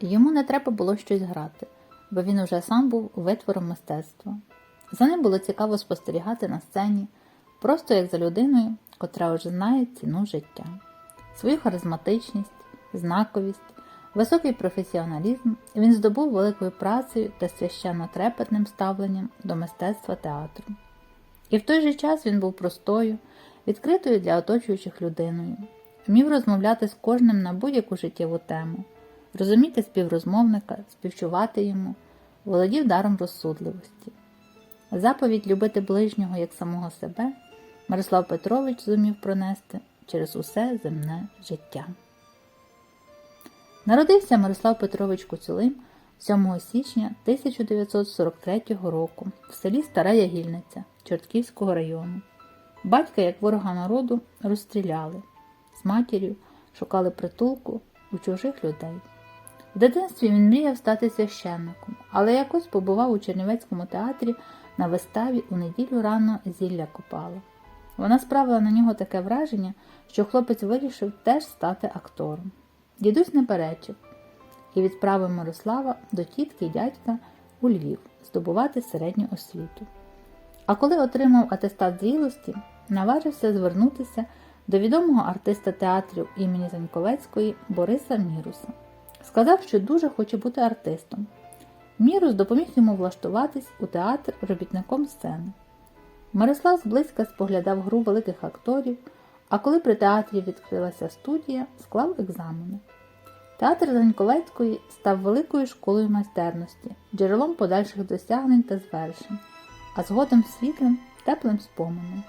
Йому не треба було щось грати, бо він уже сам був витвором мистецтва. За ним було цікаво спостерігати на сцені, просто як за людиною, котра вже знає ціну життя, свою харизматичність, знаковість, високий професіоналізм він здобув великою працею та священно трепетним ставленням до мистецтва театру. І в той же час він був простою, відкритою для оточуючих людиною, вмів розмовляти з кожним на будь-яку життєву тему, розуміти співрозмовника, співчувати йому, володів даром розсудливості. Заповідь любити ближнього як самого себе Мирослав Петрович зумів пронести через усе земне життя. Народився Мирослав Петрович Куцюлим 7 січня 1943 року в селі Стара Ягільниця Чортківського району. Батька, як ворога народу, розстріляли. З матір'ю шукали притулку у чужих людей. В дитинстві він мріяв стати священником, але якось побував у Чернівецькому театрі на виставі у неділю рано зілля копала. Вона справила на нього таке враження, що хлопець вирішив теж стати актором. Дідусь не перечив і відправив Мирослава до тітки й дядька у Львів здобувати середню освіту. А коли отримав атестат зрілості, наважився звернутися до відомого артиста театрів імені Заньковецької Бориса Міруса. Сказав, що дуже хоче бути артистом. Мірус допоміг йому влаштуватись у театр робітником сцени. Мирослав зблизька споглядав гру великих акторів, а коли при театрі відкрилася студія, склав екзамени. Театр Заньковецької став великою школою майстерності, джерелом подальших досягнень та звершень, а згодом світлим, теплим споменом.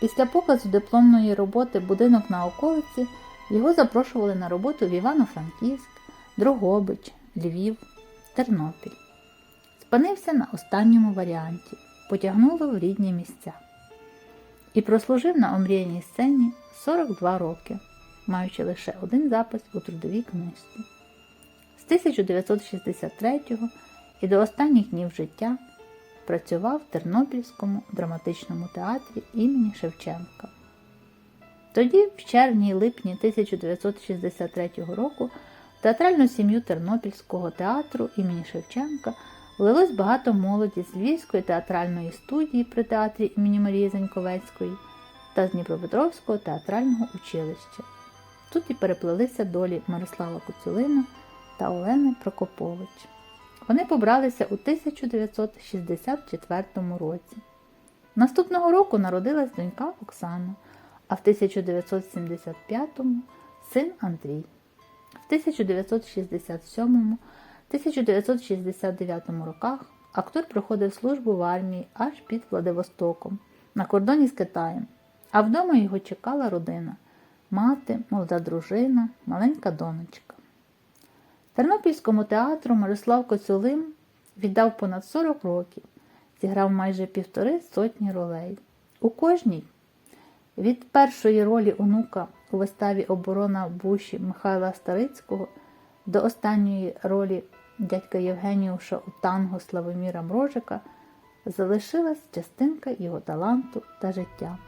Після показу дипломної роботи Будинок на околиці його запрошували на роботу в Івано-Франківськ, Дрогобич, Львів, Тернопіль. Спинився на останньому варіанті, потягнуло в рідні місця. І прослужив на омріяній сцені 42 роки, маючи лише один запис у трудовій книжці. З 1963 і до останніх днів життя працював в Тернопільському драматичному театрі імені Шевченка. Тоді, в червні липні 1963 року, театральну сім'ю Тернопільського театру імені Шевченка влилось багато молоді з Львівської театральної студії при театрі імені Марії Заньковецької та з Дніпропетровського театрального училища. Тут і переплелися долі Мирослава Куцюлина та Олени Прокопович. Вони побралися у 1964 році. Наступного року народилась донька Оксана, а в 1975-му син Андрій. В 1967-1969 роках актор проходив службу в армії аж під Владивостоком на кордоні з Китаєм, а вдома його чекала родина мати, молода дружина, маленька донечка. Тернопільському театру Мирослав Коцюлим віддав понад 40 років, зіграв майже півтори сотні ролей. У кожній від першої ролі онука у виставі Оборона Буші Михайла Старицького до останньої ролі дядька Євгеніуша у танго Славоміра Мрожика залишилась частинка його таланту та життя.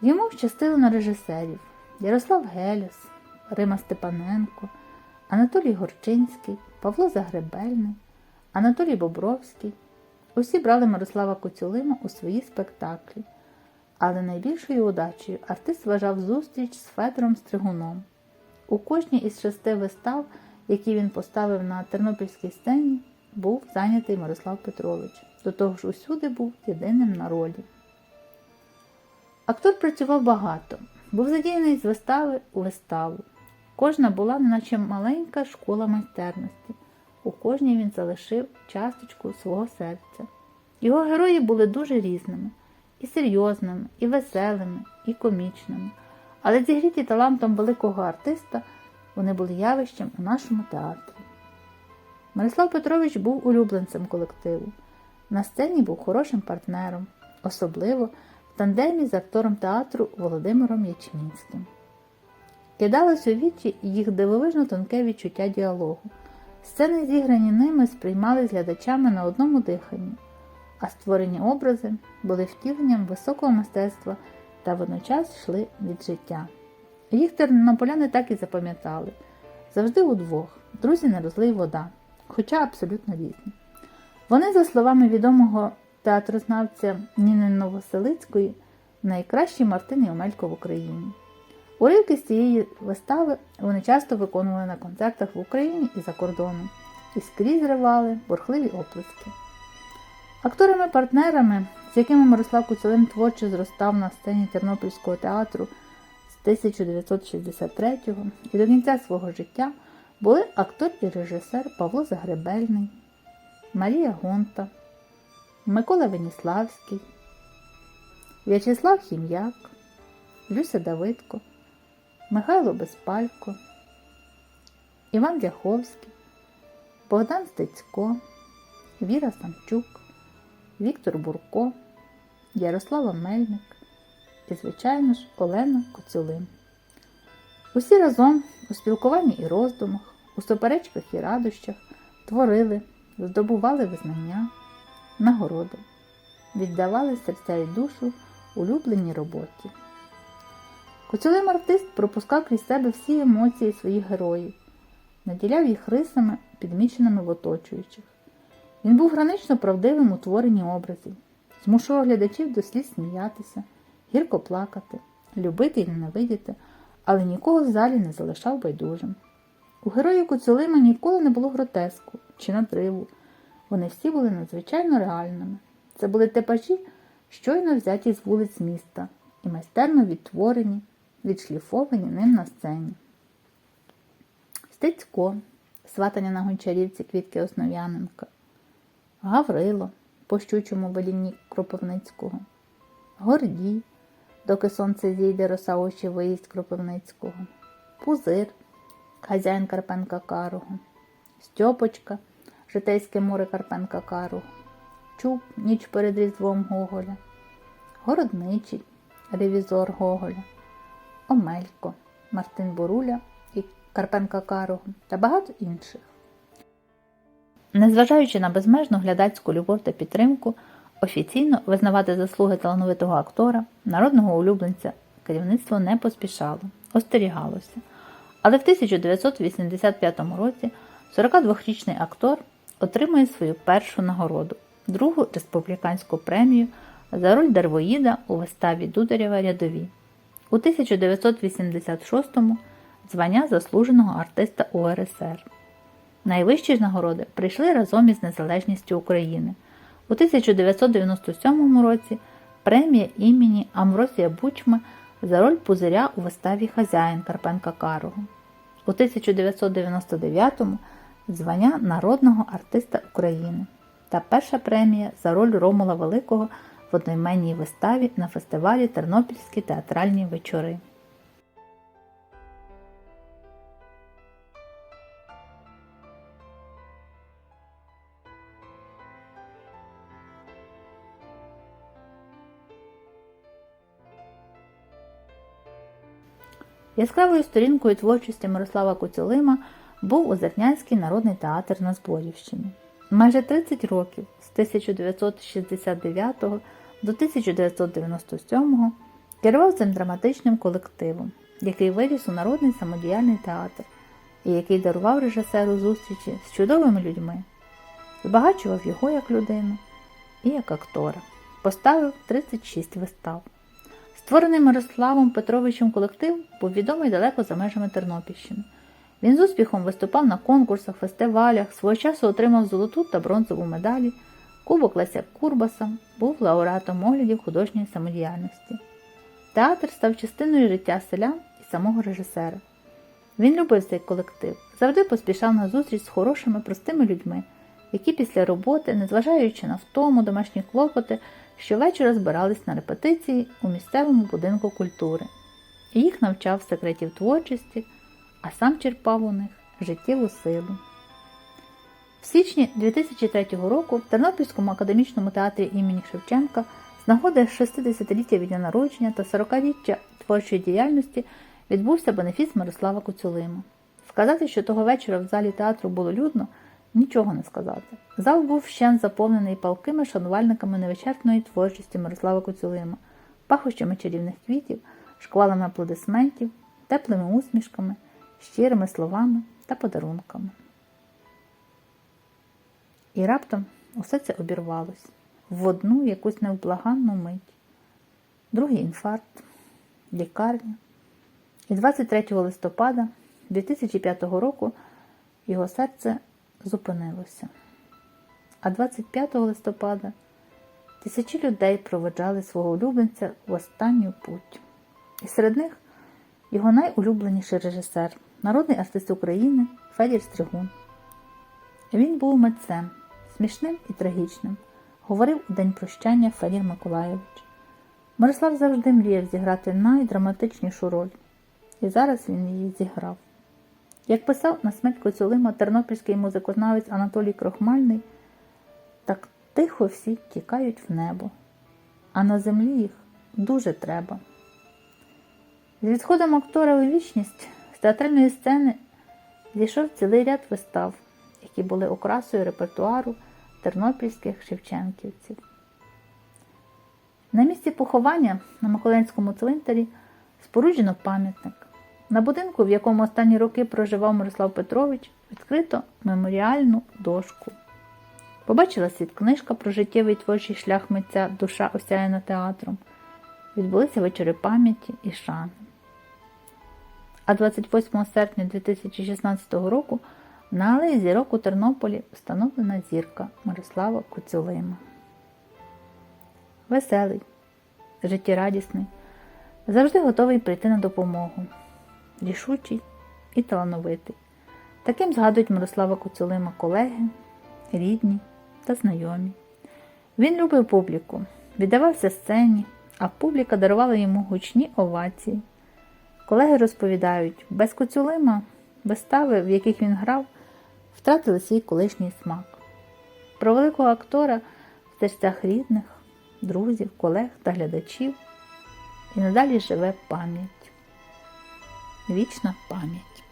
Йому щастило на режисерів Ярослав Гелюс, Рима Степаненко, Анатолій Горчинський, Павло Загребельний, Анатолій Бобровський. Усі брали Мирослава Коцюлима у свої спектаклі, але найбільшою удачею артист вважав зустріч з Федором Стригуном. У кожній із шести вистав, які він поставив на тернопільській сцені, був зайнятий Мирослав Петрович. До того ж усюди був єдиним на ролі. Актор працював багато, був задіяний з вистави у виставу. Кожна була неначе маленька школа майстерності. У кожній він залишив часточку свого серця. Його герої були дуже різними і серйозними, і веселими, і комічними. Але зігріті талантом великого артиста вони були явищем у нашому театрі. Мирослав Петрович був улюбленцем колективу. На сцені був хорошим партнером, особливо в тандемі з актором театру Володимиром Ячмінським. Кидалось у вічі їх дивовижно тонке відчуття діалогу. Сцени, зіграні ними, сприймались глядачами на одному диханні, а створені образи були втіленням високого мистецтва та водночас йшли від життя. Їх тернополяни так і запам'ятали. завжди удвох, друзі не розлий вода, хоча абсолютно різні. Вони, за словами відомого театрознавця Ніни Новоселицької, найкращі Мартини Омелько в Україні. Уривки з цієї вистави вони часто виконували на концертах в Україні і за кордоном, і скрізь ривали бурхливі оплески. Акторами-партнерами, з якими Мирослав Куцелин творчо зростав на сцені Тернопільського театру з 1963 і до кінця свого життя, були актор і режисер Павло Загребельний, Марія Гонта, Микола Веніславський, В'ячеслав Хім'як, Люся Давидко, Михайло Безпалько, Іван Ляховський, Богдан Стецько, Віра Самчук, Віктор Бурко, Ярослава Мельник і, звичайно ж, Олена Коцюлин. Усі разом у спілкуванні і роздумах, у суперечках і радощах творили, здобували визнання, нагороди, віддавали серця і душу улюбленій роботі. Коцюлим артист пропускав крізь себе всі емоції своїх героїв, наділяв їх рисами, підміченими в оточуючих. Він був гранично правдивим у творенні образів, змушував глядачів до сліз сміятися, гірко плакати, любити і ненавидіти, але нікого в залі не залишав байдужим. У героїв Коцюлима ніколи не було гротеску чи надриву. Вони всі були надзвичайно реальними. Це були типажі, щойно взяті з вулиць міста і майстерно відтворені, відшліфовані ним на сцені. Стецько, сватання на гончарівці квітки Основ'яненка, Гаврило, по щучому велінні Кропивницького, Гордій, доки сонце зійде роса очі виїзд Кропивницького, Пузир, хазяїн Карпенка Карого, Стьопочка, Житейське море Карпенка Карого, Чуб, ніч перед Різдвом Гоголя, Городничий, ревізор Гоголя, Омелько, Мартин Боруля і Карпенка Карого та багато інших. Незважаючи на безмежну глядацьку любов та підтримку, офіційно визнавати заслуги талановитого актора, народного улюбленця керівництво не поспішало, остерігалося. Але в 1985 році 42-річний актор отримує свою першу нагороду, другу республіканську премію за роль Дарвоїда у виставі Дударєва Рядові. У 1986-му звання заслуженого артиста УРСР. Найвищі ж нагороди прийшли разом із незалежністю України. У 1997 році премія імені Амвросія Бучми за роль пузиря у виставі Хазяїн Карпенка Карого. У 1999-му звання народного артиста України та перша премія за роль Ромула Великого в одноіменній виставі на фестивалі Тернопільські театральні вечори. Яскравою сторінкою творчості Мирослава Куцюлима був Озернянський народний театр на Зборівщині. Майже 30 років з 1969 до 1997 керував цим драматичним колективом, який виріс у народний самодіяльний театр і який дарував режисеру зустрічі з чудовими людьми, збагачував його як людину і як актора. Поставив 36 вистав. Створений Мирославом Петровичем колектив був відомий далеко за межами Тернопільщини. Він з успіхом виступав на конкурсах, фестивалях, свого часу отримав золоту та бронзову медалі, кубок Леся Курбаса, був лауреатом оглядів художньої самодіяльності. Театр став частиною життя селян і самого режисера. Він любив цей колектив, завжди поспішав на зустріч з хорошими, простими людьми, які після роботи, незважаючи на втому, домашні клопоти, щовечора збирались на репетиції у місцевому будинку культури. Їх навчав секретів творчості, а сам черпав у них життєву силу. В січні 2003 року в Тернопільському академічному театрі імені Шевченка з нагоди 60-ліття від дня народження та 40-ліття творчої діяльності відбувся бенефіс Мирослава Куцюлима. Сказати, що того вечора в залі театру було людно, нічого не сказати. Зал був ще заповнений палкими шанувальниками невичерпної творчості Мирослава Куцюлима, пахощами чарівних квітів, шквалами аплодисментів, теплими усмішками, щирими словами та подарунками. І раптом усе це обірвалось в одну якусь невблаганну мить. Другий інфаркт, лікарня. І 23 листопада 2005 року його серце зупинилося. А 25 листопада тисячі людей проведжали свого улюбленця в останню путь. І серед них його найулюбленіший режисер, народний артист України Федір Стригун. Він був митцем, смішним і трагічним, говорив у день прощання Федір Миколайович. Мирослав завжди мріяв зіграти найдраматичнішу роль, і зараз він її зіграв. Як писав на смерть Коцюлима тернопільський музикознавець Анатолій Крохмальний, так тихо всі тікають в небо, а на землі їх дуже треба. З відходом актора у вічність з театральної сцени зійшов цілий ряд вистав, які були окрасою репертуару тернопільських шевченківців. На місці поховання на Миколаївському цвинтарі споруджено пам'ятник. На будинку, в якому останні роки проживав Мирослав Петрович, відкрито меморіальну дошку. Побачила світ книжка про життєвий творчий шлях митця Душа осяяна театром. Відбулися вечори пам'яті і шани. А 28 серпня 2016 року на алеї зірок у Тернополі встановлена зірка Мирослава Коцюлима. Веселий, життєрадісний, завжди готовий прийти на допомогу, рішучий і талановитий. Таким згадують Мирослава Коцюлима колеги, рідні та знайомі. Він любив публіку, віддавався сцені, а публіка дарувала йому гучні овації. Колеги розповідають, без Коцюлима вистави, в яких він грав, втратили свій колишній смак. Про великого актора в серцях рідних, друзів, колег та глядачів і надалі живе пам'ять. Вічна пам'ять.